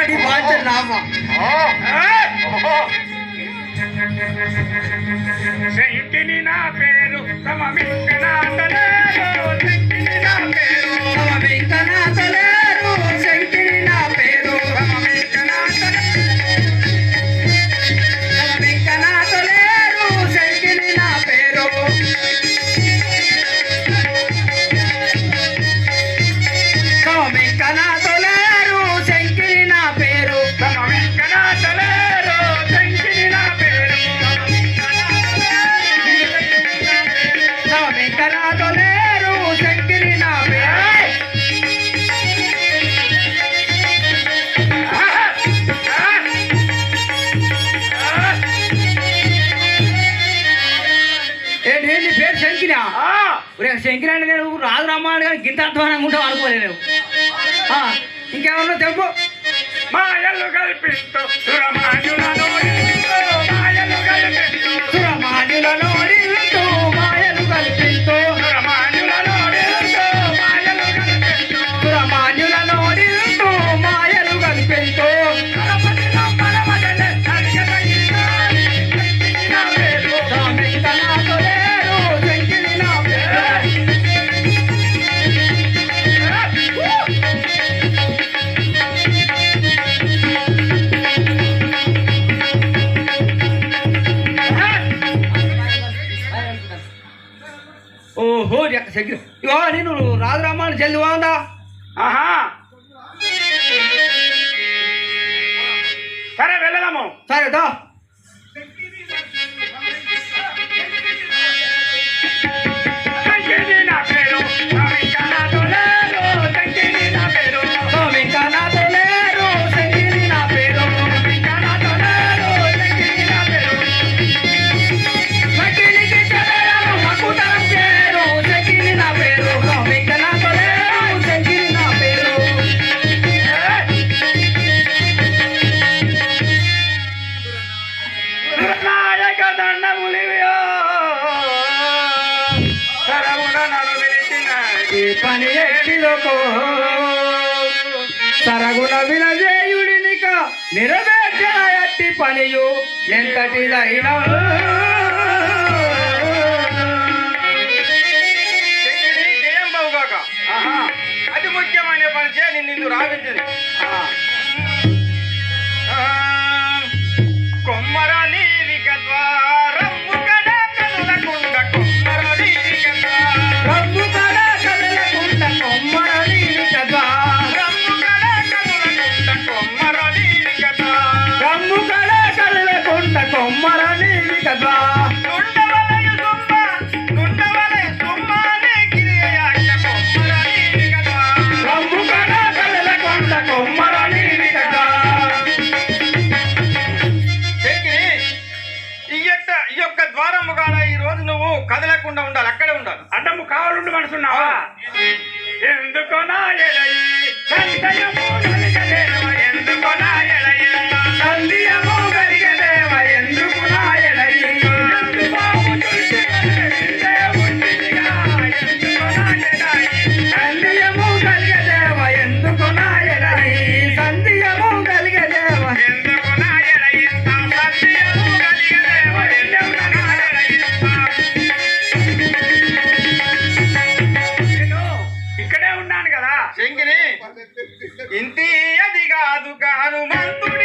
అడి బాట నామ ఇంటిని నా పేరు సమమే పేరు శంకిన శంకిన అంటే నేను రాజు రామాడు గారు గింత అధ్వానంగా ఉంటావు అనుకోలేను ఇంకేమన్నా తెలుపు మా ఎల్లు కల్పిస్తూ దగ్గర ఇగో నేను రాదు రమ్మని జల్ది పోదా? ఆహా. సరే వెళ్ళదాము సరే దా. పని ఎట్టిదొకో సరగుణ విలజేయుడినిక నెరవేర్చిన ఎట్టి పనియు ఎంతటిదైనా అది ముఖ్యమైన పని చేయ నిన్ను రావించింది. లేకుండా ఉండాలి అక్కడే ఉండాలి. అడ్డము కావాలండి మనసు ఉన్నావా ఎందుకోనా ఇంతే అది కాదు కాను మంతుడు